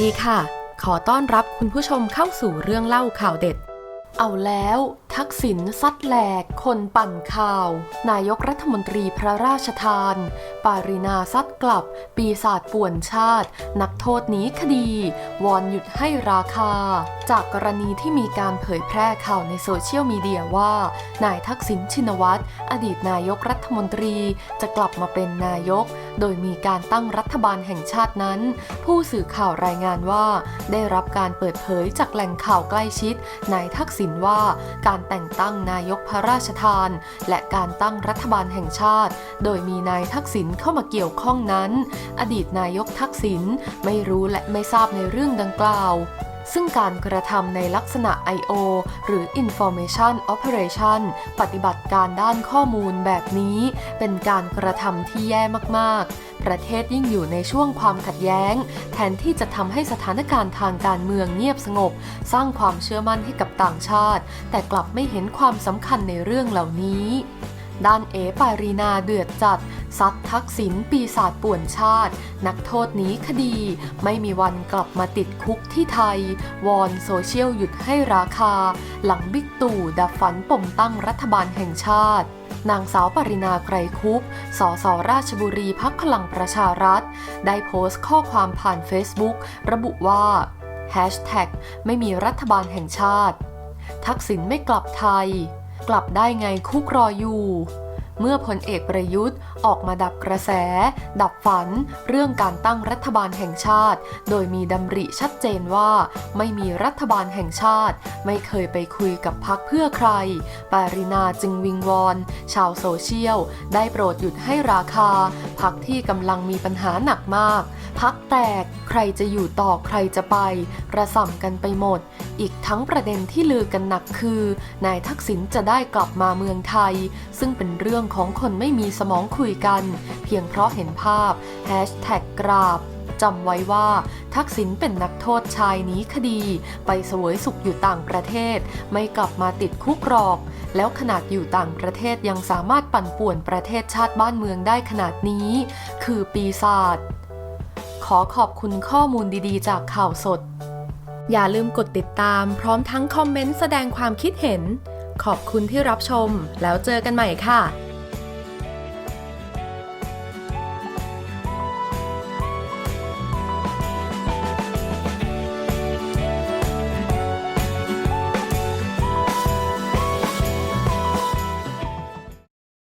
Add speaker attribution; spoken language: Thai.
Speaker 1: ดีค่ะ ขอต้อนรับคุณผู้ชมเข้าสู่เรื่องเล่าข่าวเด็ด เอาแล้ว ทักษิณซัดแหลก คนปั่นข่าว นายกรัฐมนตรีพระราชทาน ปารินาซัดกลับ ปีศาจป่วนชาติ นักโทษหนีคดี วอนหยุดให้ราคา จากกรณีที่มีการเผยแพร่ข่าวในโซเชียลมีเดียว่า นายทักษิณชินวัตรอดีตนายกรัฐมนตรีจะกลับมาเป็นนายก โดยมีการตั้งรัฐบาลแห่งชาตินั้น ผู้สื่อข่าวรายงานว่า ได้รับการเปิดเผยจากแหล่งข่าวใกล้ชิดนายทักษิณว่าการแต่งตั้งนายกพระราชทาน และการตั้งรัฐบาลแห่งชาติ โดยมีนายทักษิณเข้ามาเกี่ยวข้องนั้น อดีตนายกทักษิณไม่รู้และไม่ทราบในเรื่องดังกล่าวซึ่งการกระทำในลักษณะ I.O. หรือ Information Operation ปฏิบัติการด้านข้อมูลแบบนี้ เป็นการกระทำที่แย่มากๆ ประเทศยิ่งอยู่ในช่วงความขัดแย้ง แทนที่จะทำให้สถานการณ์ทางการเมืองเงียบสงบ สร้างความเชื่อมั่นให้กับต่างชาติ แต่กลับไม่เห็นความสำคัญในเรื่องเหล่านี้ด้านเอปารีนาเดือดจัด ซัดทักษิณปีศาจป่วนชาติ นักโทษหนีคดี ไม่มีวันกลับมาติดคุกที่ไทย วอนโซเชียลหยุดให้ราคา หลังบิ๊กตู่ดับฝันปมตั้งรัฐบาลแห่งชาติ นางสาวปรินาไกรคุปสสราชบุรีพักพลังประชารัฐ ได้โพสต์ข้อความผ่าน Facebook ระบุว่าแฮชแท็กไม่มีรัฐบาลแห่งชาติ ทักษิณไม่กลับไทย กลับได้ไงคุกรออยู่ เมื่อพลเอกประยุทธ์ออกมาดับกระแส ดับฝัน เรื่องการตั้งรัฐบาลแห่งชาติ โดยมีดำริชัดเจนว่า ไม่มีรัฐบาลแห่งชาติ ไม่เคยไปคุยกับพักเพื่อใคร ปารินาจึงวิงวอน ชาวโซเชียล ได้โปรดหยุดให้ราคา พักที่กำลังมีปัญหาหนักมาก พักแตกใครจะอยู่ต่อใครจะไประส่ำกันไปหมด อีกทั้งประเด็นที่ลือกันหนักคือนายทักษิณจะได้กลับมาเมืองไทย ซึ่งเป็นเรื่องของคนไม่มีสมองคุยกัน เพียงเพราะเห็นภาพแฮชแท็กกราบจำไว้ว่า ทักษิณเป็นนักโทษชายหนีคดี ไปเสวยสุขอยู่ต่างประเทศ ไม่กลับมาติดคุกหรอก แล้วขนาดอยู่ต่างประเทศยังสามารถปั่นป่วนประเทศชาติบ้านเมืองได้ขนาดนี้ คือปีศาจขอขอบคุณข้อมูลดีๆ จากข่าวสด อย่าลืมกดติดตามพร้อมทั้งคอมเมนต์แสดงความคิดเห็น ขอบคุณที่รับชม แล้วเจอกันใหม่ค่ะ